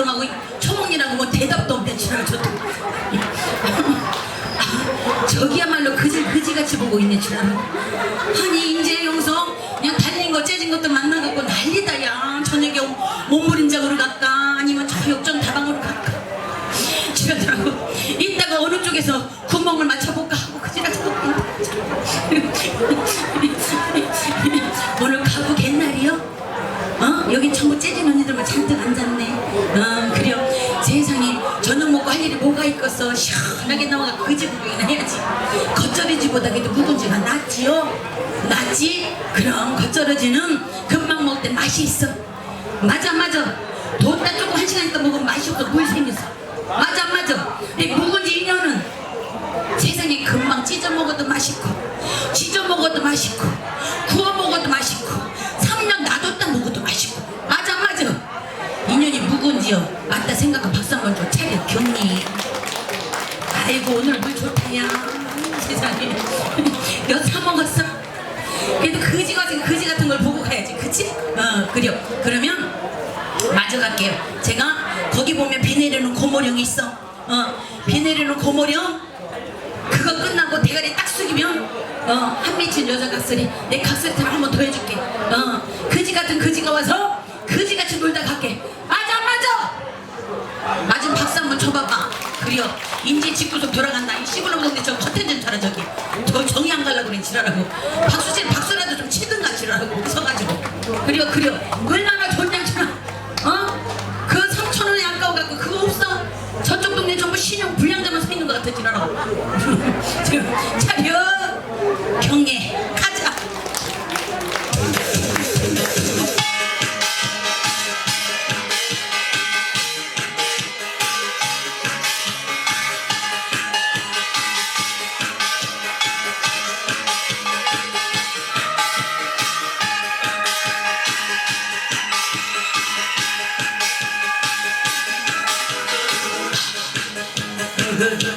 구경하고 초목이라고 뭐 대답도 없네 지랄 저도 저기야말로 그지 그지같이 보고 있네 지랄 아니 이제 용서 그냥 달린 거 째진 것도 만나갖고 난리다 야. 저녁에 몸부림장으로 갈까? 아니면 저 역전 다방으로 갈까? 지랄더라고 이따가 어느 쪽에서 구멍을 맞춰볼까 하고 그지같이 보고 있네 나와가 그지 구경이나 해야지. 겉절이지보다 그래도 묵은지가 낫지요? 낫지? 그럼 겉절이지는 금방 먹을 때 맛이 있어. 맞아 맞아. 뒀다 조금 한 시간 있다 먹으면 맛이 없어. 물 생겼어. 맞아 맞아. 이 묵은지 인연은 세상에 금방 찢어 먹어도 맛있고 찢어 먹어도 맛있고 구워 먹어도 맛있고 3년 놔뒀다 먹어도 맛있고 맞아 맞아 인연이 묵은지요 맞다 생각한 박수 한번 줘 차려 경리 아이고 오늘 물 좋다야 세상에 몇사 먹었어 그래도 그지 같은 그지 같은 걸 보고 가야지 그치? 어 그래요 그러면 마저 갈게요. 제가 거기 보면 비 내리는 고모령이 있어. 어, 비 내리는 고모령 그거 끝나고 대가리 딱 숙이면 어, 한 미친 여자 각설이 내 각설이처럼 한번 더 해줄게. 어, 그지 같은 그지가 와서 그지같이 놀다 갈게. 맞아 맞아. 맞은 박수 한번 쳐봐봐. 그래요. 인지 직구속 돌아간다. 이 시골놈 동네 저 커튼전 차라 저기. 저 정이 안 갈라 그래 지랄하고. 박수 치 박수라도 좀 치든가 지랄하고 서가지고. 그래요 그래요. 얼마나 좋냐 어? 그 3천 원이 아까워 갖고 그거 없어? 저쪽 동네 전부 신용 불량자만 서 있는 것 같아 지랄하고. 지금 차려 다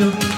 you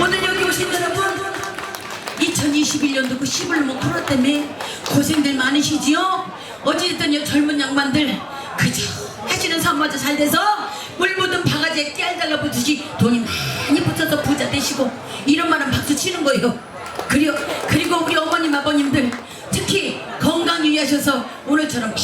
오늘 여기 오신 여러분 2021년도 그 11목 코로 때문에 고생들 많으시지요? 어찌됐든 젊은 양반들 그저 하시는 사마저 잘 돼서 물 묻은 바가지에 깨알 달라붙듯이 돈이 많이 붙어서 부자 되시고 이런 말은 박수 치는 거예요 그리고, 그리고 우리 어머님 아버님들 특히 건강 유의하셔서 오늘처럼